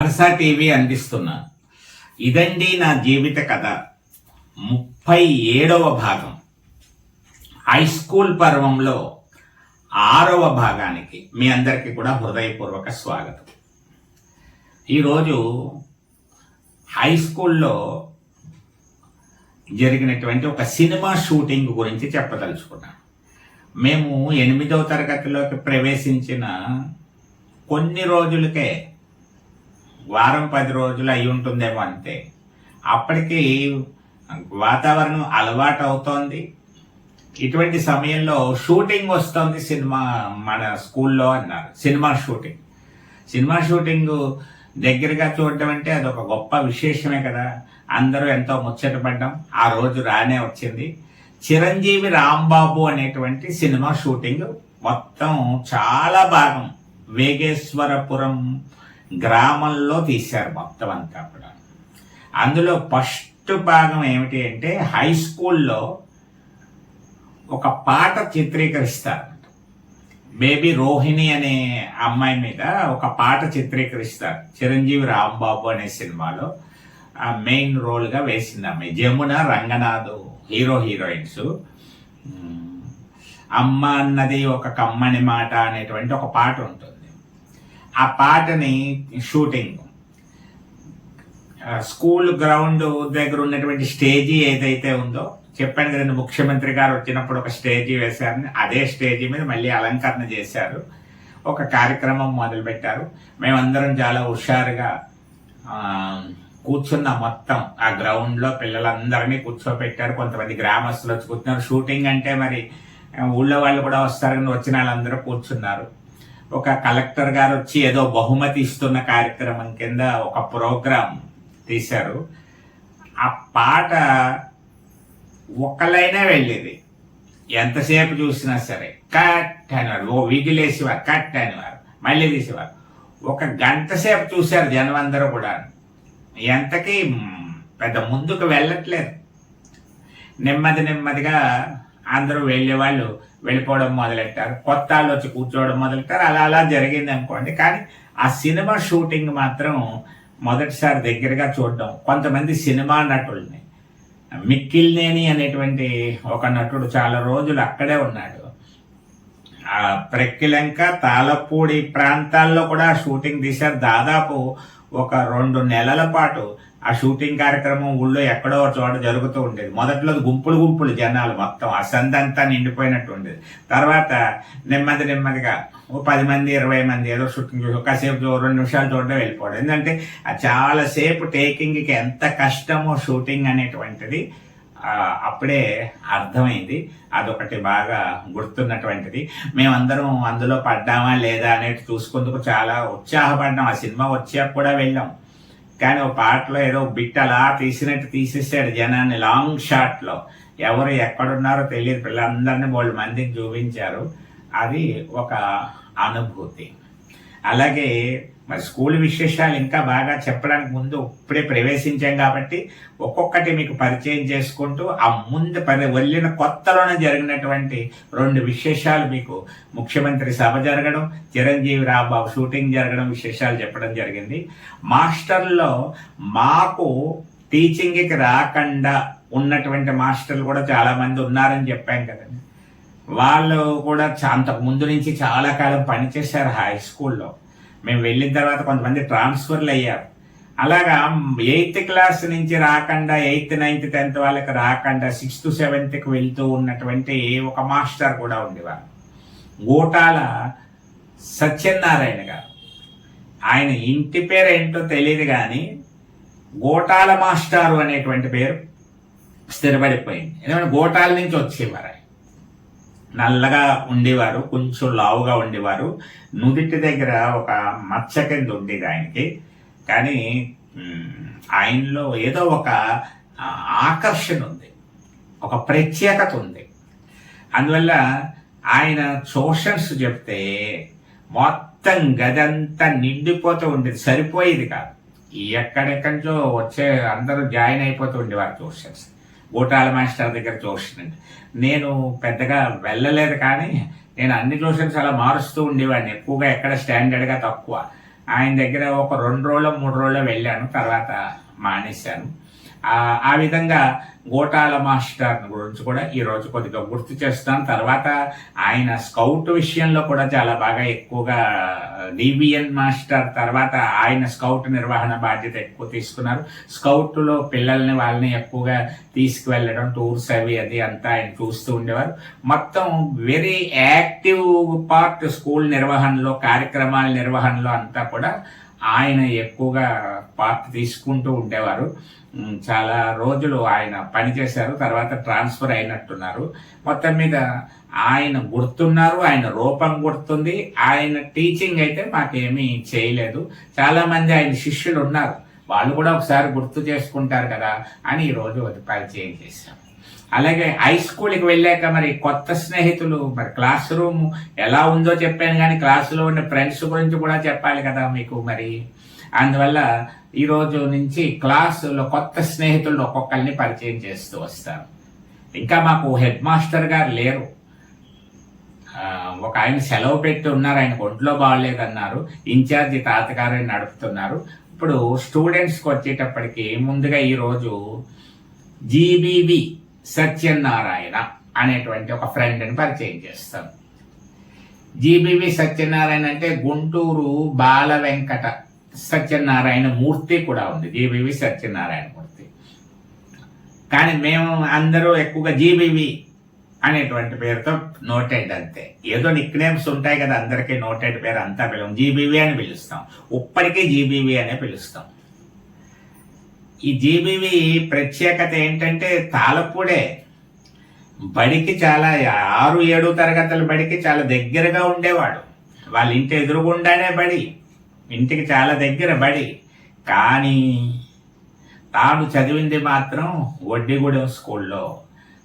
మనసా TV అందిస్తున్నా ఇదండి నా జీవిత కథ. ముప్పై ఏడవ భాగం. హై స్కూల్ పర్వంలో ఆరవ భాగానికి మీ అందరికీ కూడా హృదయపూర్వక స్వాగతం. ఈరోజు హై స్కూల్లో జరిగినటువంటి ఒక సినిమా షూటింగ్ గురించి చెప్పదలుచుకున్నాను. మేము ఎనిమిదవ తరగతిలోకి ప్రవేశించిన కొన్ని రోజులకే వారం పది రోజులు అయి ఉంటుందేమో అంతే. అప్పటికి వాతావరణం అలవాటు అవుతోంది ఇటువంటి సమయంలో షూటింగ్ వస్తుంది సినిమా మన స్కూల్లో అన్నారు. Cinema shooting. సినిమా షూటింగ్ దగ్గరగా చూడటం అంటే అది ఒక గొప్ప విశేషమే కదా. అందరూ ఎంతో ముచ్చటపడ్డాం ఆ రోజు రానే వచ్చింది. చిరంజీవి రాంబాబు అనేటువంటి సినిమా షూటింగ్ మొత్తం చాలా భాగం వేగేశ్వరపురం గ్రామంలో తీశారు మొత్తం అంతా కూడా. అందులో ఫస్ట్ భాగం ఏమిటి అంటే హై స్కూల్లో ఒక పాట చిత్రీకరిస్తారు. బేబీ రోహిణి అనే అమ్మాయి మీద ఒక పాట చిత్రీకరిస్తారు. చిరంజీవి రాంబాబు అనే సినిమాలో ఆ మెయిన్ రోల్గా వేసింది అమ్మాయి జమున రంగనాథ్ హీరో హీరోయిన్స్. అమ్మ అన్నది ఒక కమ్మని మాట అనేటువంటి ఒక పాట ఉంటుంది. ఆ పాటని షూటింగ్. స్కూల్ గ్రౌండ్ దగ్గర ఉన్నటువంటి స్టేజీ ఏదైతే ఉందో చెప్పాను కదండి ముఖ్యమంత్రి గారు వచ్చినప్పుడు ఒక స్టేజీ వేశారని అదే స్టేజీ మీద మళ్ళీ అలంకరణ చేశారు. ఒక కార్యక్రమం మొదలుపెట్టారు. మేమందరం చాలా హుషారుగా కూర్చున్న మొత్తం ఆ గ్రౌండ్లో పిల్లలందరినీ కూర్చోపెట్టారు. కొంతమంది గ్రామస్తులు వచ్చి కూర్చున్నారు. షూటింగ్ అంటే మరి ఊళ్ళో వాళ్ళు కూడా వస్తారని వచ్చిన వాళ్ళందరూ కూర్చున్నారు. ఒక కలెక్టర్ గారు వచ్చి ఏదో బహుమతి ఇస్తున్న కార్యక్రమం కింద ఒక ప్రోగ్రాం తీశారు. ఆ పాట ఒక్కలైనా వెళ్ళేది. ఎంతసేపు చూసినా సరే. కట్ అనేవారు. ఓ విగిలేసేవారు. కట్ అనేవారు. మళ్ళీ తీసేవారు. ఒక గంట సేపు చూశారు జనం అందరూ కూడా ఎంతకీ పెద్ద ముందుకు వెళ్ళట్లేదు. నెమ్మది నెమ్మదిగా అందరూ వెళ్ళే వాళ్ళు వెళ్ళిపోవడం మొదలెట్టారు. కొత్త వాళ్ళు వచ్చి కూర్చోవడం మొదలెట్టారు. అలా అలా జరిగింది అనుకోండి. కానీ ఆ సినిమా షూటింగ్ మాత్రం మొదటిసారి దగ్గరగా చూడడం కొంతమంది సినిమా నటుల్ని మిక్కిల్నేని అనేటువంటి ఒక నటుడు చాలా రోజులు అక్కడే ఉన్నాడు. ఆ ప్రక్కిలంక తాళపూడి ప్రాంతాల్లో కూడా షూటింగ్ తీశారు. దాదాపు ఒక రెండు నెలల పాటు ఆ షూటింగ్ కార్యక్రమం ఊళ్ళో ఎక్కడో చోట జరుగుతూ ఉండేది. మొదట్లో గుంపులు గుంపులు జనాలు మొత్తం. ఆ సందంతా నిండిపోయినట్టు ఉండేది. తర్వాత నెమ్మది నెమ్మదిగా ఓ పది మంది ఇరవై మంది ఏదో షూటింగ్ చూసి ఒకసేపు రెండు నిమిషాలు చూడడం వెళ్ళిపోవడం. ఎందుకంటే చాలాసేపు టేకింగ్కి ఎంత కష్టమో షూటింగ్ అనేటువంటిది అప్పుడే అర్థమైంది. అదొకటి బాగా గుర్తున్నటువంటిది. మేమందరం అందులో పడ్డామా లేదా అనేది చూసుకుందుకు చాలా ఉత్సాహపడ్డాం. ఆ సినిమా వచ్చాక కూడా వెళ్ళాం. కానీ ఒక పాటలో ఏదో బిట్ అలా తీసినట్టు తీసేసాడు జనాన్ని లాంగ్ షాట్లో ఎవరు ఎక్కడున్నారో తెలియదు. పిల్లలందరినీ వాళ్ళు మందికి చూపించారు. అది ఒక అనుభూతి. అలాగే మరి స్కూల్ విశేషాలు ఇంకా బాగా చెప్పడానికి ముందు ఇప్పుడే ప్రవేశించాం కాబట్టి ఒక్కొక్కటి మీకు పరిచయం చేసుకుంటూ ఆ ముందు పరి వెళ్ళిన కొత్తలోనే జరిగినటువంటి రెండు విశేషాలు మీకు ముఖ్యమంత్రి సభ జరగడం చిరంజీవి రాబాబు షూటింగ్ జరగడం విశేషాలు చెప్పడం జరిగింది. మాస్టర్లో మాకు టీచింగ్కి రాకుండా ఉన్నటువంటి మాస్టర్లు కూడా చాలామంది ఉన్నారని చెప్పాం కదండి. వాళ్ళు కూడా అంతకు ముందు నుంచి చాలా కాలం పనిచేశారు హై స్కూల్లో. మేము వెళ్ళిన తర్వాత కొంతమంది ట్రాన్స్ఫర్లు అయ్యారు. అలాగా ఎయిత్ క్లాస్ నుంచి రాకుండా ఎయిత్ నైన్త్ టెన్త్ వాళ్ళకి రాకుండా సిక్స్త్ సెవెంత్కి వెళ్తూ ఉన్నటువంటి ఒక మాస్టర్ కూడా ఉండేవారు. గోటాల సత్యనారాయణ గారు. ఆయన ఇంటి పేరు ఏంటో తెలియదు కానీ గోటాల మాస్టారు అనేటువంటి పేరు స్థిరపడిపోయింది. ఎందుకంటే గోటాల నుంచి వచ్చేవారు నల్లగా ఉండేవారు కొంచెం లావుగా ఉండేవారు. నుదిటి దగ్గర ఒక మచ్చ కింద ఉండేది ఆయనకి. కానీ ఆయనలో ఏదో ఒక ఆకర్షణ ఉంది. ఒక ప్రత్యేకత ఉంది. అందువల్ల ఆయన సోషన్స్ చెప్తే మొత్తం మొత్తం గదంతా నిండిపోతూ ఉండేది. సరిపోయేది కాదు. ఎక్కడెక్కడిచో వచ్చే అందరూ జాయిన్ అయిపోతూ ఉండేవారు ట్యూషన్స్ గోటాల మాస్టర్ దగ్గర ట్యూషన్. నేను పెద్దగా వెళ్ళలేదు కానీ నేను అన్ని ట్యూషన్స్ అలా మారుస్తూ ఉండేవాడిని. ఎక్కువగా ఎక్కడ స్టాండర్డ్గా తక్కువ. ఆయన దగ్గర ఒక రెండు రోజులు మూడు రోజులు వెళ్ళాను. తర్వాత మానేశాను. ఆ- విధంగా గోటాల మాస్టర్ గురించి కూడా ఈరోజు కొద్దిగా గుర్తు చేస్తాను. తర్వాత ఆయన స్కౌట్ విషయంలో కూడా చాలా బాగా ఎక్కువగా డివిఎన్ మాస్టర్ తర్వాత ఆయన స్కౌట్ నిర్వహణ బాధ్యత ఎక్కువ తీసుకున్నారు. స్కౌట్లో పిల్లల్ని వాళ్ళని ఎక్కువగా తీసుకువెళ్ళడం టూర్స్ అవి అది అంతా ఆయన చూస్తూ ఉండేవారు. మొత్తం వెరీ యాక్టివ్ పార్ట్ స్కూల్ నిర్వహణలో కార్యక్రమాల నిర్వహణలో అంతా కూడా ఆయన ఎక్కువగా పార్ట్ తీసుకుంటూ ఉండేవారు. చాలా రోజులు ఆయన పనిచేశారు తర్వాత ట్రాన్స్ఫర్ అయినట్టున్నారు. మొత్తం మీద ఆయన గుర్తున్నారు ఆయన రూపం గుర్తుంది ఆయన టీచింగ్ అయితే మాకేమీ చేయలేదు. చాలామంది ఆయన శిష్యులు ఉన్నారు. వాళ్ళు కూడా ఒకసారి గుర్తు చేసుకుంటారు కదా అని ఈ రోజు అది పరిచయం చేశాం అలాగే హై స్కూల్కి వెళ్ళాక మరి కొత్త స్నేహితులు మరి క్లాస్ రూమ్ ఎలా ఉందో చెప్పాను కానీ క్లాసులో ఉన్న ఫ్రెండ్స్ గురించి కూడా చెప్పాలి కదా మీకు మరి. అందువల్ల ఈ రోజు నుంచి క్లాసులో కొత్త స్నేహితులు ఒక్కొక్కరిని పరిచయం చేస్తూ వస్తాను. ఇంకా మాకు హెడ్ మాస్టర్ గారు లేరు. ఒక ఆయన సెలవు పెట్టి ఉన్నారు. ఆయన ఒంట్లో బాగలేదన్నారు. ఇన్ఛార్జి తాతగారు నడుపుతున్నారు. ఇప్పుడు స్టూడెంట్స్కి వచ్చేటప్పటికి ముందుగా ఈరోజు జీబీబీ సత్యనారాయణ అనేటువంటి ఒక ఫ్రెండ్ని పరిచయం చేస్తాం. జీబీవి సత్యనారాయణ అంటే గుంటూరు బాల వెంకట సత్యనారాయణ మూర్తి కూడా ఉంది. జీబీవి సత్యనారాయణ మూర్తి. కానీ మేము అందరూ ఎక్కువగా జీబీవి అనేటువంటి పేరుతో నోటెడ్ అంతే. ఏదో నిక్ నేమ్స్ ఉంటాయి కదా అందరికీ నోటెడ్ పేరు అంతా పిలవం. జీబీవి అని పిలుస్తాం. ఇప్పటికీ జీబీవి అనే పిలుస్తాం. ఈ జీబీవి ప్రత్యేకత ఏంటంటే తాళపూడే. బడికి చాలా ఆరు ఏడు తరగతుల బడికి చాలా దగ్గరగా ఉండేవాడు. వాళ్ళ ఇంటి ఎదురుగుండానే బడి. ఇంటికి చాలా దగ్గర బడి. కానీ తాను చదివింది మాత్రం వడ్డీగూడెం స్కూల్లో.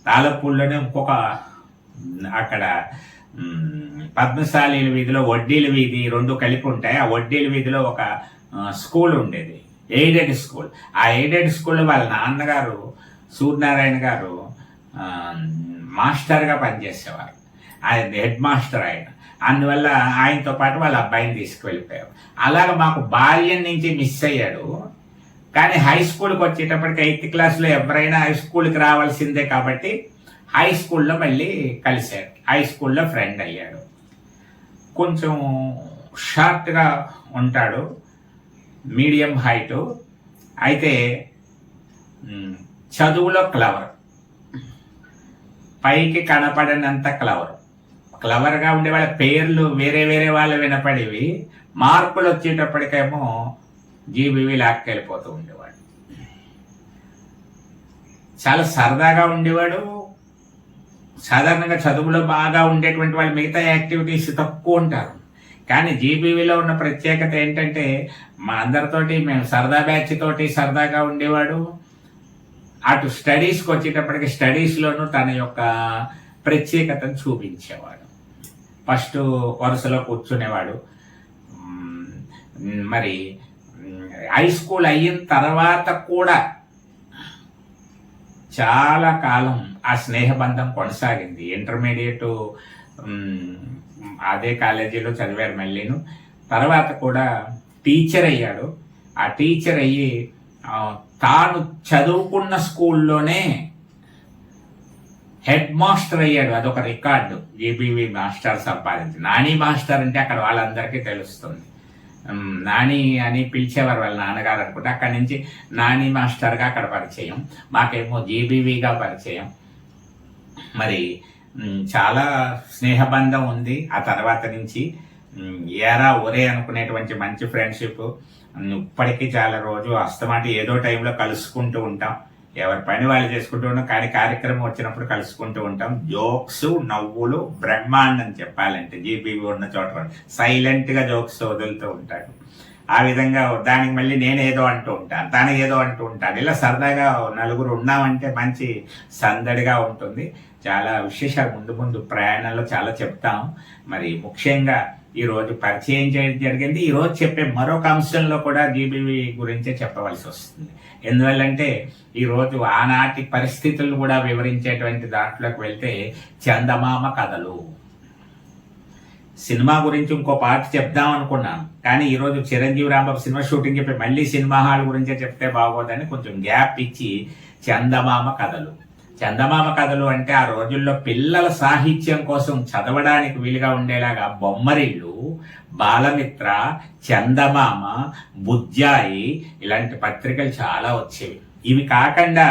తాళపూడిలోనే ఇంకొక అక్కడ పద్మశాలీల వీధిలో వడ్డీల వీధి రెండు కలిపి ఉంటాయి. ఆ వడ్డీల వీధిలో ఒక స్కూల్ ఉండేది. Aided school. ఆ ఎయిడెడ్ స్కూల్లో వాళ్ళ నాన్నగారు సూర్యనారాయణ గారు మాస్టర్గా పనిచేసేవారు. ఆయన హెడ్ మాస్టర్ ఆయన. అందువల్ల ఆయనతో పాటు వాళ్ళ అబ్బాయిని తీసుకువెళ్ళిపోయారు. అలాగ మాకు బాల్యం నుంచి మిస్ అయ్యాడు. కానీ హై స్కూల్కి వచ్చేటప్పటికి ఎయిత్ క్లాస్లో ఎవరైనా హై స్కూల్కి రావాల్సిందే కాబట్టి హై స్కూల్లో మళ్ళీ కలిశాడు హై స్కూల్లో ఫ్రెండ్ అయ్యాడు. కొంచెం షార్ట్గా ఉంటాడు. Medium height. అయితే చదువులో క్లవర్. పైకి కనపడనంత క్లవర్. క్లవర్గా ఉండే వాళ్ళ పేర్లు వేరే వేరే వాళ్ళు వినపడేవి. మార్పులు వచ్చేటప్పటికేమో జీబీవి లాక్కెళ్ళిపోతూ ఉండేవాడు. చాలా సరదాగా ఉండేవాడు. సాధారణంగా చదువులో బాగా ఉండేటువంటి వాళ్ళు మిగతా యాక్టివిటీస్ తక్కువ ఉంటారు. కానీ జీబీవీలో ఉన్న ప్రత్యేకత ఏంటంటే మా అందరితోటి మేము సరదా బ్యాచ్ తోటి సరదాగా ఉండేవాడు. అటు స్టడీస్కి వచ్చేటప్పటికి స్టడీస్లోనూ తన యొక్క ప్రత్యేకతను చూపించేవాడు. ఫస్ట్ వరుసలో కూర్చునేవాడు. మరి హై స్కూల్ అయిన తర్వాత కూడా చాలా కాలం ఆ స్నేహబంధం కొనసాగింది. ఇంటర్మీడియట్ అదే కాలేజీలో చదివారు మళ్ళీను. తర్వాత కూడా టీచర్ అయ్యాడు. ఆ టీచర్ అయ్యి తాను చదువుకున్న స్కూల్లోనే హెడ్ మాస్టర్ అయ్యాడు. అదొక రికార్డు. జీబీవి మాస్టర్ సంపాదించి. నాని మాస్టర్ అంటే అక్కడ వాళ్ళందరికీ తెలుస్తుంది. నాని అని పిలిచేవారు వాళ్ళ నాన్నగారు అనుకుంటే అక్కడి నుంచి నాని మాస్టర్గా అక్కడ పరిచయం. మాకేమో జీబీవీగా పరిచయం. మరి చాలా స్నేహబంధం ఉంది. ఆ తర్వాత నుంచి ఏరా ఒరే అనుకునేటువంటి మంచి ఫ్రెండ్షిప్. ఇప్పటికీ చాలా రోజు అస్తమాట ఏదో టైంలో కలుసుకుంటూ ఉంటాం. ఎవరి పని వాళ్ళు చేసుకుంటూ ఉంటాం కానీ కార్యక్రమం వచ్చినప్పుడు కలుసుకుంటూ ఉంటాం. జోక్స్ నవ్వులు బ్రహ్మాండం చెప్పాలంటే జీబీబీ ఉన్న చోట సైలెంట్గా జోక్స్ వదులుతూ ఉంటాడు ఆ విధంగా దానికి మళ్ళీ నేను ఏదో అంటూ ఉంటాను తను ఏదో అంటూ ఉంటాడు ఇలా సరదాగా నలుగురు ఉన్నామంటే మంచి సందడిగా ఉంటుంది. చాలా విశేషాలు ముందు ముందు ప్రయాణాల్లో చాలా చెప్తాం. మరి ముఖ్యంగా ఈరోజు పరిచయం చేయడం జరిగింది. ఈరోజు చెప్పే మరొక అంశంలో కూడా జీబీవి గురించే చెప్పవలసి వస్తుంది. ఎందువల్లంటే ఈరోజు ఆనాటి పరిస్థితులను కూడా వివరించేటువంటి దాంట్లోకి వెళ్తే చందమామ కథలు. సినిమా గురించి ఇంకో పాట చెప్దాం అనుకున్నాను. కానీ ఈరోజు చిరంజీవి రాంబాబు సినిమా షూటింగ్ చెప్పి మళ్ళీ సినిమా హాల్ గురించే చెప్తే బాగోదని కొంచెం గ్యాప్ ఇచ్చి చందమామ కథలు. చందమామ కథలు అంటే ఆ రోజుల్లో పిల్లల సాహిత్యం కోసం చదవడానికి వీలుగా ఉండేలాగా బొమ్మరిళ్ళు బాలమిత్ర చందమామ బుజ్జాయి ఇలాంటి పత్రికలు చాలా వచ్చేవి. ఇవి కాకుండా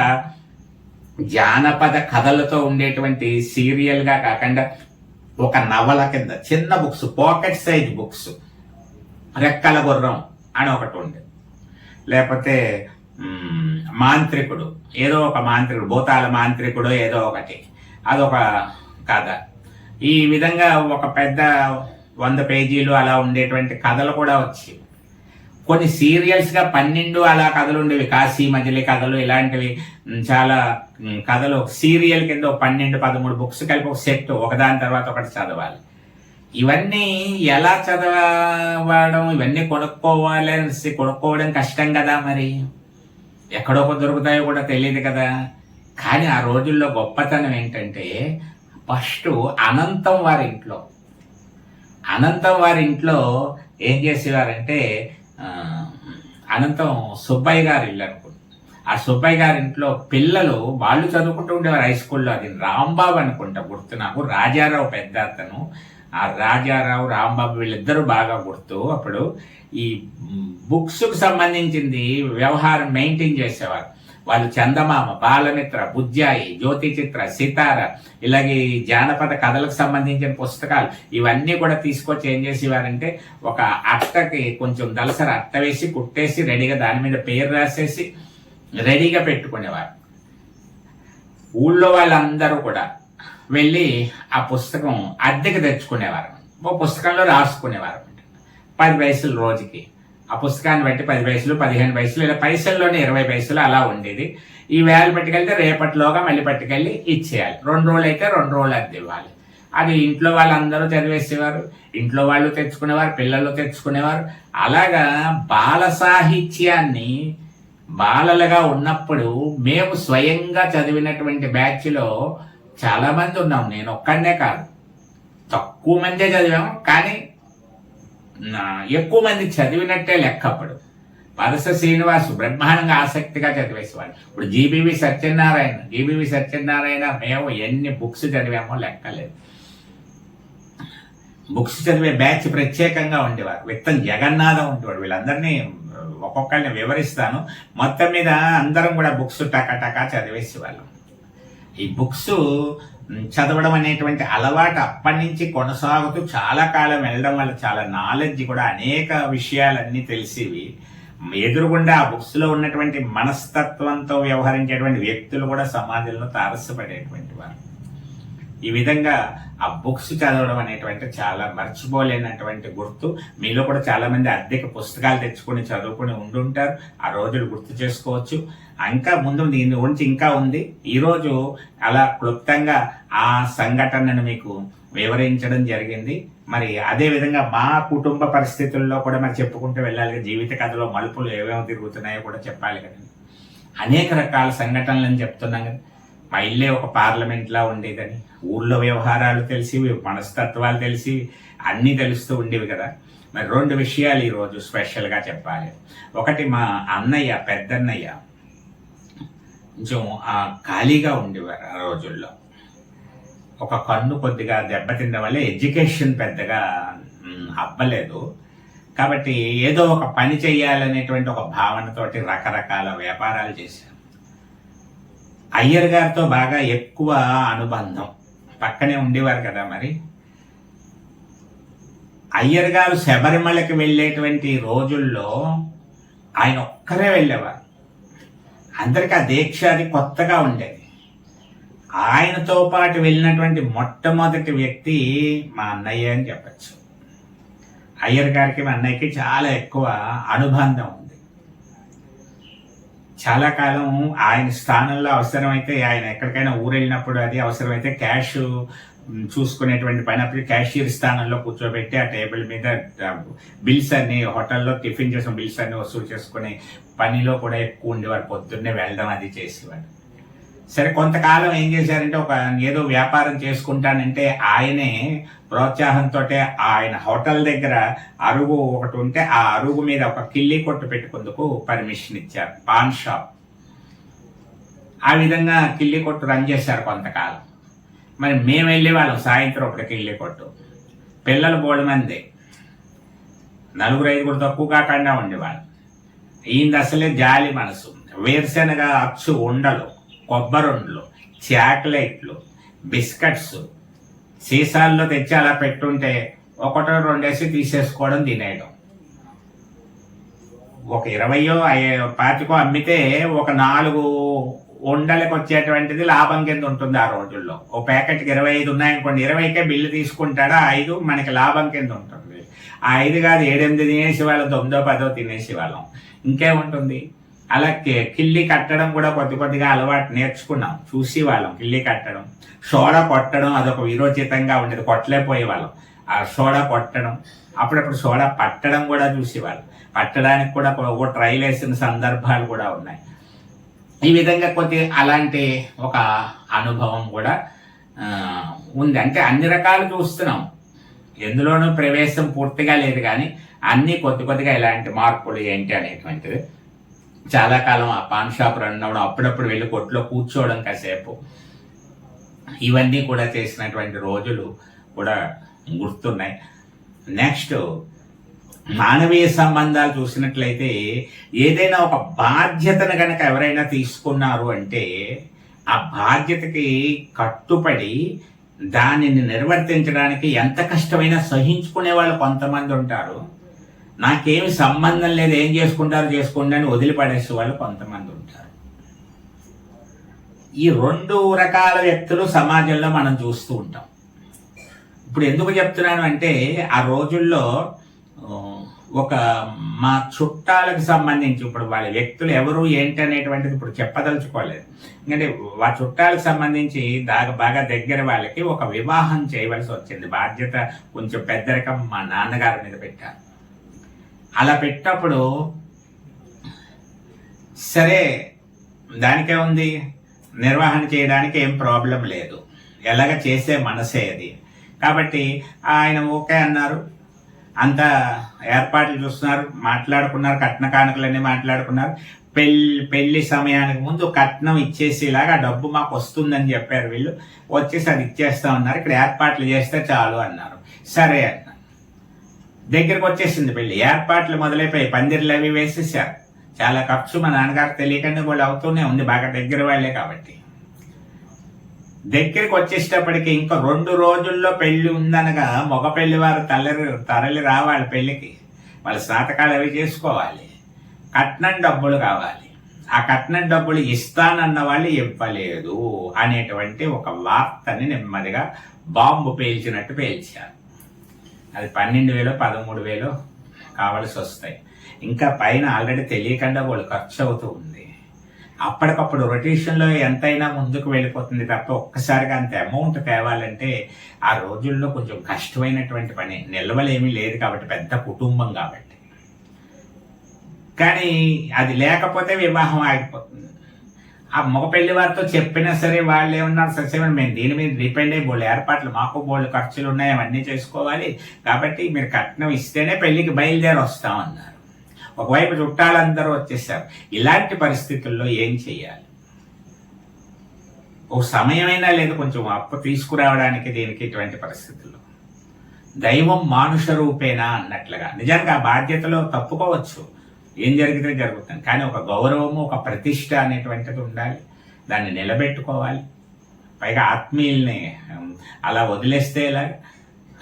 జానపద కథలతో ఉండేటువంటి సీరియల్గా కాకుండా ఒక నవల కింద చిన్న బుక్స్ పాకెట్ సైజ్ బుక్స్ రెక్కల గుర్రం అని ఒకటి ఉంది లేకపోతే మాంత్రికుడు ఏదో ఒక మాంత్రికుడు భూతాల మాంత్రికుడు ఏదో ఒకటి. అదొక కథ. ఈ విధంగా ఒక పెద్ద వంద పేజీలు అలా ఉండేటువంటి కథలు కూడా వచ్చి కొన్ని సీరియల్స్గా పన్నెండు అలా కథలు ఉండేవి. కాశీ మజిలీ కథలు ఇలాంటివి. చాలా కథలు సీరియల్ కింద పన్నెండు పదమూడు బుక్స్ కలిపి ఒక సెట్ ఒకదాని తర్వాత ఒకటి చదవాలి. ఇవన్నీ ఎలా చదవడం ఇవన్నీ కొనుక్కోవాలి అనేసి కొనుక్కోవడం కష్టం కదా మరి. ఎక్కడో ఒక దొరుకుతాయో కూడా తెలియదు కదా. కానీ ఆ రోజుల్లో గొప్పతనం ఏంటంటే ఫస్ట్ అనంతం వారి ఇంట్లో. అనంతం వారి ఇంట్లో ఏం చేసేవారంటే అనంతం సుబ్బయ్య గారి ఇల్లు ఆ సుబ్బయ్య గారి ఇంట్లో పిల్లలు వాళ్ళు చదువుకుంటూ ఉండేవారు హై స్కూల్లో అది రాంబాబు అనుకుంటా గుర్తు నాకు. రాజారావు పెద్ద అతను. ఆ రాజారావు రాంబాబు వీళ్ళిద్దరూ బాగా గుర్తు. అప్పుడు ఈ బుక్స్కు సంబంధించింది వ్యవహారం మెయింటైన్ చేసేవారు. వాళ్ళు చందమామ బాలమిత్ర బుజ్జాయి జ్యోతి చిత్ర సితార ఇలాగే ఈ జానపద కథలకు సంబంధించిన పుస్తకాలు ఇవన్నీ కూడా తీసుకొచ్చి ఏం చేసేవారంటే ఒక అట్టకి కొంచెం దలసర అట్ట వేసి కుట్టేసి రెడీగా దాని మీద పేరు రాసేసి రెడీగా పెట్టుకునేవారు. ఊళ్ళో వాళ్ళందరూ కూడా వెళ్ళి ఆ పుస్తకం అద్దెకి తెచ్చుకునేవారు. ఓ పుస్తకంలో రాసుకునేవారు. పది వయసుల రోజుకి. ఆ పుస్తకాన్ని బట్టి పది పైసలు పదిహేను పైసలు ఇలా పైసల్లోనే ఇరవై పైసలు అలా ఉండేది. ఈ వేలు పట్టుకెళ్తే రేపటిలోగా మళ్ళీ పట్టుకెళ్ళి ఇచ్చేయాలి. రెండు రోజులు అయితే రెండు రోజులు అద్దె ఇవ్వాలి. అది ఇంట్లో వాళ్ళందరూ చదివేసేవారు ఇంట్లో వాళ్ళు తెచ్చుకునేవారు పిల్లలు తెచ్చుకునేవారు. అలాగా బాల సాహిత్యాన్ని బాలలుగా ఉన్నప్పుడు మేము స్వయంగా చదివినటువంటి బ్యాచ్లో చాలామంది ఉన్నాం. నేను ఒక్కడనే కాదు. తక్కువ మందే చదివాము కానీ ఎక్కువ మంది చదివినట్టే లెక్క అప్పుడు పరస శ్రీనివాసు బ్రహ్మాండంగా ఆసక్తిగా చదివేసేవాడు. ఇప్పుడు జీబీవి సత్యనారాయణ జీబీవి సత్యనారాయణ మేము ఎన్ని బుక్స్ చదివామో లెక్కలేదు. బుక్స్ చదివే బ్యాచ్ ప్రత్యేకంగా ఉండేవారు. విత్తం జగన్నాథం ఉండేవాడు. వీళ్ళందరినీ ఒక్కొక్కరిని వివరిస్తాను. మొత్తం మీద అందరం కూడా బుక్స్ టకటకా చదివేసేవాళ్ళం. ఈ బుక్స్ చదవడం అనేటువంటి అలవాటు అప్పటి నుంచి కొనసాగుతూ చాలా కాలం వెళ్ళడం వల్ల చాలా నాలెడ్జ్ కూడా అనేక విషయాలన్నీ తెలిసేవి. ఎదురుగుండా ఆ బుక్స్లో ఉన్నటువంటి మనస్తత్వంతో వ్యవహరించేటువంటి వ్యక్తులు కూడా సమాజంలో తారసపడేటువంటి వారు. ఈ విధంగా ఆ బుక్స్ చదవడం అనేటువంటి చాలా మర్చిపోలేనటువంటి గుర్తు. మీలో కూడా చాలామంది అద్దెక పుస్తకాలు తెచ్చుకొని చదువుకొని ఉండుంటారు. ఆ రోజులు గుర్తు చేసుకోవచ్చు. ఇంకా ముందు దీని గురించి ఇంకా ఉంది. ఈరోజు అలా క్లుప్తంగా ఆ సంఘటనను మీకు వివరించడం జరిగింది. మరి అదే విధంగా మా కుటుంబ పరిస్థితుల్లో కూడా మరి చెప్పుకుంటూ వెళ్ళాలి జీవిత కథలో మలుపులు ఏమేమి తిరుగుతున్నాయో కూడా చెప్పాలి కదండి అనేక రకాల సంఘటనలను చెప్తున్నాం కదా. మా ఇల్లే ఒక పార్లమెంట్లా ఉండేదని ఊళ్ళో వ్యవహారాలు తెలిసి మనస్తత్వాలు తెలిసి అన్నీ తెలుస్తూ ఉండేవి కదా. మరి రెండు విషయాలు ఈరోజు స్పెషల్గా చెప్పాలి. ఒకటి మా అన్నయ్య పెద్దన్నయ్య కొంచెం ఖాళీగా ఉండేవారు ఆ రోజుల్లో. ఒక కన్ను కొద్దిగా దెబ్బతిన్న వల్ల ఎడ్యుకేషన్ పెద్దగా అవ్వలేదు. కాబట్టి ఏదో ఒక పని చేయాలనేటువంటి ఒక భావనతోటి రకరకాల వ్యాపారాలు చేశారు అయ్యర్ గారితో బాగా ఎక్కువ అనుబంధం. పక్కనే ఉండేవారు కదా మరి. అయ్యర్ గారు శబరిమలకి వెళ్ళేటువంటి రోజుల్లో ఆయన ఒక్కరే వెళ్ళేవారు. అందరికి ఆ దీక్ష అది కొత్తగా ఉండేది. ఆయనతో పాటు వెళ్ళినటువంటి మొట్టమొదటి వ్యక్తి మా అన్నయ్య అని చెప్పచ్చు. అయ్యర్ గారికి మా అన్నయ్యకి చాలా ఎక్కువ అనుబంధం ఉంది. చాలా కాలం ఆయన స్థానంలో అవసరమైతే ఆయన ఎక్కడికైనా ఊరు వెళ్ళినప్పుడు అది అవసరమైతే క్యాష్ చూసుకునేటువంటి పైన క్యాషియర్ స్థానంలో కూర్చోబెట్టి ఆ టేబుల్ మీద బిల్స్ అన్ని హోటల్లో టిఫిన్ చేసిన బిల్స్ అన్ని వసూలు చేసుకునే పనిలో కూడా ఎక్కువ ఉండేవారు పొద్దున్నే వెళ్ళడం అది చేసేవాడు సరే కొంతకాలం ఏం చేశారంటే ఒక ఏదో వ్యాపారం చేసుకుంటానంటే ఆయనే ప్రోత్సాహంతో ఆయన హోటల్ దగ్గర అరుగు ఒకటి ఉంటే ఆ అరుగు మీద ఒక కిల్లి కొట్టు పెట్టుకుందుకు పర్మిషన్ ఇచ్చారు పాన్ షాప్ ఆ విధంగా కిల్లి కొట్టు రన్ చేశారు కొంతకాలం. మరి మేము వెళ్ళే వాళ్ళం సాయంత్రం ఒకటి కిల్లి కొట్టు. పిల్లలు బోడు మంది. నలుగురు ఐదుగురు తక్కువ కాకుండా ఉండేవాళ్ళు. ఈయన అసలే జాలి మనసు. వేరుశనగ అచ్చు ఉండలు కొబ్బరుండలు చాక్లెట్లు బిస్కెట్స్ సీసాల్లో తెచ్చి అలా పెట్టుంటే ఒకటో రెండేసి తీసేసుకోవడం తినేయడం. ఒక ఇరవయో పాతికో అమ్మితే ఒక నాలుగు ఉండలకు వచ్చేటువంటిది లాభం కింద ఉంటుంది ఆ రోజుల్లో. ఓ ప్యాకెట్కి ఇరవై ఐదు ఉన్నాయనుకోండి ఇరవైకే బిల్లు తీసుకుంటాడా? ఆ ఐదు మనకి లాభం కింద ఉంటుంది. ఆ ఐదు కాదు ఏడెనిమిది తినేసి వాళ్ళం తొమ్మిదో పదో తినేసి వాళ్ళం. ఇంకేముంటుంది? అలా కి- కిల్లి కట్టడం కూడా కొద్ది కొద్దిగా అలవాటు నేర్చుకున్నాం. చూసి వాళ్ళం కిల్లి కట్టడం. సోడా కొట్టడం అదొక విరోచితంగా ఉండేది. కొట్టలేకపోయే వాళ్ళం ఆ సోడా కొట్టడం. అప్పుడప్పుడు సోడా పట్టడం కూడా చూసేవాళ్ళం. పట్టడానికి కూడా ఒక ట్రైల్ వేసిన సందర్భాలు కూడా ఉన్నాయి. ఈ విధంగా కొద్ది అలాంటి ఒక అనుభవం కూడా ఉంది. అంటే అన్ని రకాలు చూస్తున్నాం. ఎందులోనూ ప్రవేశం పూర్తిగా లేదు కానీ అన్నీ కొద్ది కొద్దిగా ఇలాంటి మార్పులు ఏంటి అనేటువంటిది చాలా కాలం ఆ పాన్ షాప్ రన్ అవ్వడం అప్పుడప్పుడు వెళ్ళి కొట్లో కూర్చోవడం కాసేపు. ఇవన్నీ కూడా చేసినటువంటి రోజులు కూడా గుర్తున్నాయి. నెక్స్ట్ మానవీయ సంబంధాలు చూసినట్లయితే ఏదైనా ఒక బాధ్యతను కనుక ఎవరైనా తీసుకున్నారు అంటే ఆ బాధ్యతకి కట్టుబడి దానిని నిర్వర్తించడానికి ఎంత కష్టమైనా సహించుకునే వాళ్ళు కొంతమంది ఉంటారు. నాకేమి సంబంధం లేదు ఏం చేసుకుంటారు చేసుకోండి అని వదిలిపడేసే వాళ్ళు కొంతమంది ఉంటారు. ఈ రెండు రకాల వ్యక్తులు సమాజంలో మనం చూస్తూ ఉంటాం. ఇప్పుడు ఎందుకు చెప్తున్నాను అంటే ఆ రోజుల్లో ఒక మా చుట్టాలకు సంబంధించి ఇప్పుడు వాళ్ళ వ్యక్తులు ఎవరు ఏంటి అనేటువంటిది ఇప్పుడు చెప్పదలుచుకోలేదు. ఎందుకంటే ఆ చుట్టాలకు సంబంధించి దాకా బాగా దగ్గర వాళ్ళకి ఒక వివాహం చేయవలసి వచ్చింది. బాధ్యత కొంచెం పెద్దరికం మా నాన్నగారి మీద పెట్టారు. అలా పెట్టినప్పుడు సరే దానికే ఉంది. నిర్వహణ చేయడానికి ఏం ప్రాబ్లం లేదు. ఎలాగ చేసే మనసే అది. కాబట్టి ఆయన ఓకే అన్నారు. అంత ఏర్పాట్లు చూస్తున్నారు మాట్లాడుకున్నారు కట్న కానుకలన్నీ మాట్లాడుకున్నారు. పెళ్ళి పెళ్ళి సమయానికి ముందు కట్నం ఇచ్చేసేలాగా డబ్బు మాకు వస్తుందని చెప్పారు వీళ్ళు. వచ్చేసి అది ఇచ్చేస్తా ఉన్నారు. ఇక్కడ ఏర్పాట్లు చేస్తే చాలు అన్నారు. సరే అన్నారు. దగ్గరకు వచ్చేసింది పెళ్ళి ఏర్పాట్లు మొదలైపోయి పందిర్లు అవి వేసేసారు చాలా ఖర్చు మా నాన్నగారు తెలియకుండా వాళ్ళు అవుతూనే ఉంది. బాగా దగ్గర వాళ్ళే కాబట్టి. దగ్గరికి వచ్చేటప్పటికి ఇంకా రెండు రోజుల్లో పెళ్ళి ఉందనగా మగ పెళ్ళి వారు తలరి తరలి రావాలి పెళ్ళికి వాళ్ళ స్నాతకాలు అవి చేసుకోవాలి. కట్నం డబ్బులు కావాలి. ఆ కట్నం డబ్బులు ఇస్తానన్న వాళ్ళు ఇవ్వలేదు అనేటువంటి ఒక వార్తని నెమ్మదిగా బాంబు పేల్చినట్టు పేల్చారు. అది పన్నెండు వేలు పదమూడు వేలు కావాల్సి వస్తాయి. ఇంకా పైన ఆల్రెడీ తెలియకుండా వాళ్ళు ఖర్చు అవుతూ ఉంది. అప్పటికప్పుడు రొటేషన్లో ఎంతైనా ముందుకు వెళ్ళిపోతుంది తప్ప ఒక్కసారిగా అంత అమౌంట్ తేవాలంటే ఆ రోజుల్లో కొంచెం కష్టమైనటువంటి పని. నిల్వలేమీ లేదు కాబట్టి పెద్ద కుటుంబం కాబట్టి. కానీ అది లేకపోతే వివాహం ఆగిపోతుంది. ఆ మగ పెళ్ళి వారితో చెప్పినా సరే వాళ్ళు ఏమన్నారు సత్యమని మేము దీని మీద డిపెండ్ అయ్యి బోళ్ళు ఏర్పాట్లు మాకు బోళ్ళు ఖర్చులు ఉన్నాయి అవన్నీ చేసుకోవాలి. కాబట్టి మీరు కట్నం ఇస్తేనే పెళ్ళికి బయలుదేరి వస్తామన్నారు. ఒకవైపు చుట్టాలందరూ వచ్చేసారు. ఇలాంటి పరిస్థితుల్లో ఏం చేయాలి ఓ సమయమైనా లేదు కొంచెం అప్పు తీసుకురావడానికి దీనికి ఇటువంటి పరిస్థితుల్లో. దైవం మానుష రూపేనా అన్నట్లుగా. నిజానికి ఆ బాధ్యతలో తప్పుకోవచ్చు. ఏం జరిగితే జరుగుతుంది. కానీ ఒక గౌరవము ఒక ప్రతిష్ట అనేటువంటిది ఉండాలి. దాన్ని నిలబెట్టుకోవాలి. పైగా ఆత్మీయుల్ని అలా వదిలేస్తే ఇలా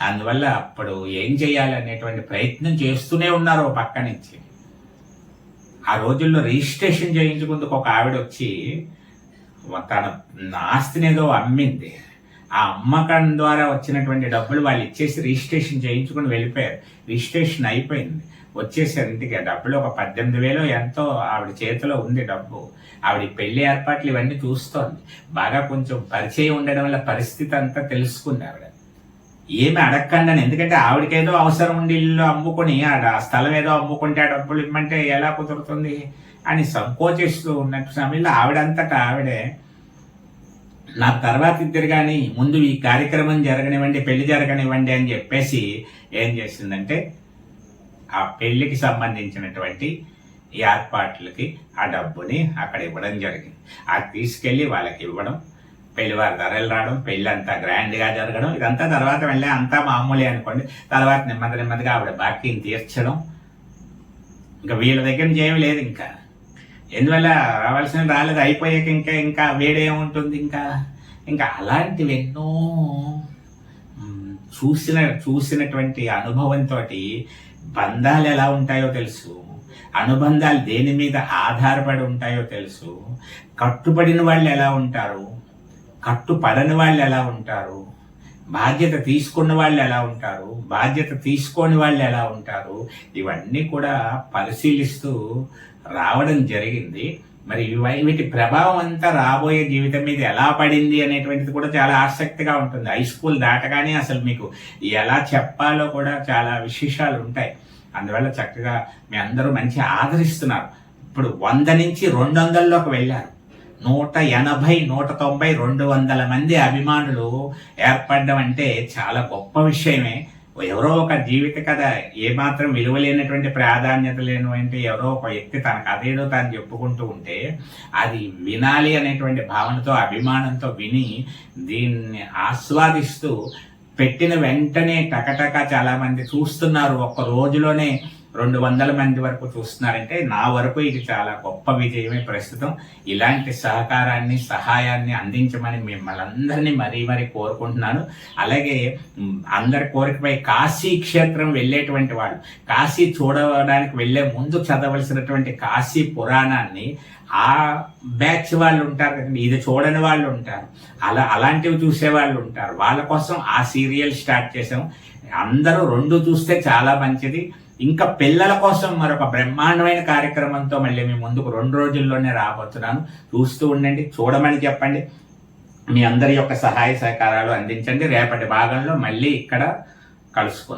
అందువల్ల అప్పుడు ఏం చేయాలి అనేటువంటి ప్రయత్నం చేస్తూనే ఉన్నారు ఓ పక్క నుంచి. ఆ రోజుల్లో రిజిస్ట్రేషన్ చేయించుకుందుకు ఒక ఆవిడ వచ్చి తన ఆస్తిని ఏదో అమ్మింది. ఆ అమ్మకం ద్వారా వచ్చినటువంటి డబ్బులు వాళ్ళు ఇచ్చేసి రిజిస్ట్రేషన్ చేయించుకుని వెళ్ళిపోయారు. రిజిస్ట్రేషన్ అయిపోయింది. వచ్చేసారు ఇంటికి. ఆ డబ్బులు ఒక పద్దెనిమిది వేలు ఎంతో ఆవిడ చేతిలో ఉంది డబ్బు. ఆవిడ పెళ్ళి ఏర్పాట్లు ఇవన్నీ చూస్తోంది. బాగా కొంచెం పరిచయం ఉండడం వల్ల పరిస్థితి అంతా తెలుసుకుంది ఆవిడ. ఏమి అడగకండి ఎందుకంటే ఆవిడకేదో అవసరం ఉండి ఇల్లు అమ్ముకొని ఆడ ఆ స్థలం ఏదో అమ్ముకుంటే ఆ డబ్బులు ఇమ్మంటే ఎలా కుదురుతుంది అని సంకోచిస్తూ ఉన్నట్టు సమయంలో ఆవిడంతటా ఆవిడే నా తర్వాత ఇద్దరు కానీ ముందు ఈ కార్యక్రమం జరగనివ్వండి పెళ్ళి జరగనివ్వండి అని చెప్పేసి ఏం చేసిందంటే ఆ పెళ్ళికి సంబంధించినటువంటి ఏర్పాట్లకి ఆ డబ్బుని అక్కడ ఇవ్వడం జరిగింది. అది తీసుకెళ్ళి వాళ్ళకి ఇవ్వడం పెళ్ళివారి ధరలు రావడం పెళ్ళి అంతా గ్రాండ్గా జరగడం ఇదంతా తర్వాత వెళ్ళే అంతా మామూలే అనుకోండి. తర్వాత నెమ్మది నెమ్మదిగా ఆవిడ బాకీని తీర్చడం. ఇంకా వీళ్ళ దగ్గర ఏమి లేదు ఇంకా. ఎందువల్ల రావాల్సిన రాలేదు అయిపోయాక ఇంకా ఇంకా వేడేముంటుంది ఇంకా? ఇంకా అలాంటివి ఎన్నో చూసిన చూసినటువంటి అనుభవంతో బంధాలు ఎలా ఉంటాయో తెలుసు. అనుబంధాలు దేని మీద ఆధారపడి ఉంటాయో తెలుసు. కట్టుబడిన వాళ్ళు ఎలా ఉంటారు? కట్టుపడని వాళ్ళు ఎలా ఉంటారు? బాధ్యత తీసుకున్న వాళ్ళు ఎలా ఉంటారు? బాధ్యత తీసుకోని వాళ్ళు ఎలా ఉంటారు? ఇవన్నీ కూడా పరిశీలిస్తూ రావడం జరిగింది. మరి వీటి ప్రభావం అంతా రాబోయే జీవితం మీద ఎలా పడింది అనేటువంటిది కూడా చాలా ఆసక్తిగా ఉంటుంది. హై స్కూల్ దాటగానే అసలు మీకు ఎలా చెప్పాలో కూడా చాలా విశేషాలు ఉంటాయి. అందువల్ల చక్కగా మీ అందరూ మంచి ఆదరిస్తున్నారు. ఇప్పుడు వంద నుంచి రెండు వందల్లోకి వెళ్ళారు. నూట ఎనభై నూట తొంభై రెండు వందల మంది అభిమానులు ఏర్పడడం అంటే చాలా గొప్ప విషయమే. ఎవరో ఒక జీవిత కథ ఏమాత్రం విలువ లేనటువంటి ప్రాధాన్యత లేనివంటి ఎవరో ఒక వ్యక్తి తన కథ ఏదో తాను చెప్పుకుంటూ ఉంటే అది వినాలి అనేటువంటి భావనతో అభిమానంతో విని దీన్ని ఆస్వాదిస్తూ పెట్టిన వెంటనే టకటక చాలా మంది చూస్తున్నారు. ఒక్క రోజులోనే రెండు వందల మంది వరకు చూస్తున్నారంటే నా వరకు ఇది చాలా గొప్ప విజయమే ప్రస్తుతం. ఇలాంటి సహకారాన్ని సహాయాన్ని అందించమని మిమ్మల్ని అందరినీ మరీ మరీ కోరుకుంటున్నాను. అలాగే అందరి కోరికపై కాశీ క్షేత్రం వెళ్ళేటువంటి వాళ్ళు కాశీ చూడడానికి వెళ్ళే ముందు చదవలసినటువంటి కాశీ పురాణాన్ని ఆ బ్యాచ్ వాళ్ళు ఉంటారు కదండి ఇది చూడని వాళ్ళు ఉంటారు. అలా అలాంటివి చూసే వాళ్ళు ఉంటారు. వాళ్ళ కోసం ఆ సీరియల్ స్టార్ట్ చేసాం అందరూ రెండు చూస్తే చాలా మంచిది. ఇంకా పిల్లల కోసం మరొక బ్రహ్మాండమైన కార్యక్రమంతో మళ్ళీ మీ ముందుకు రెండు రోజుల్లోనే రాబోతున్నాను. చూస్తూ ఉండండి చూడమని చెప్పండి. మీ అందరి యొక్క సహాయ సహకారాలు అందించండి. రేపటి భాగంలో మళ్ళీ ఇక్కడ కలుసుకుందాం.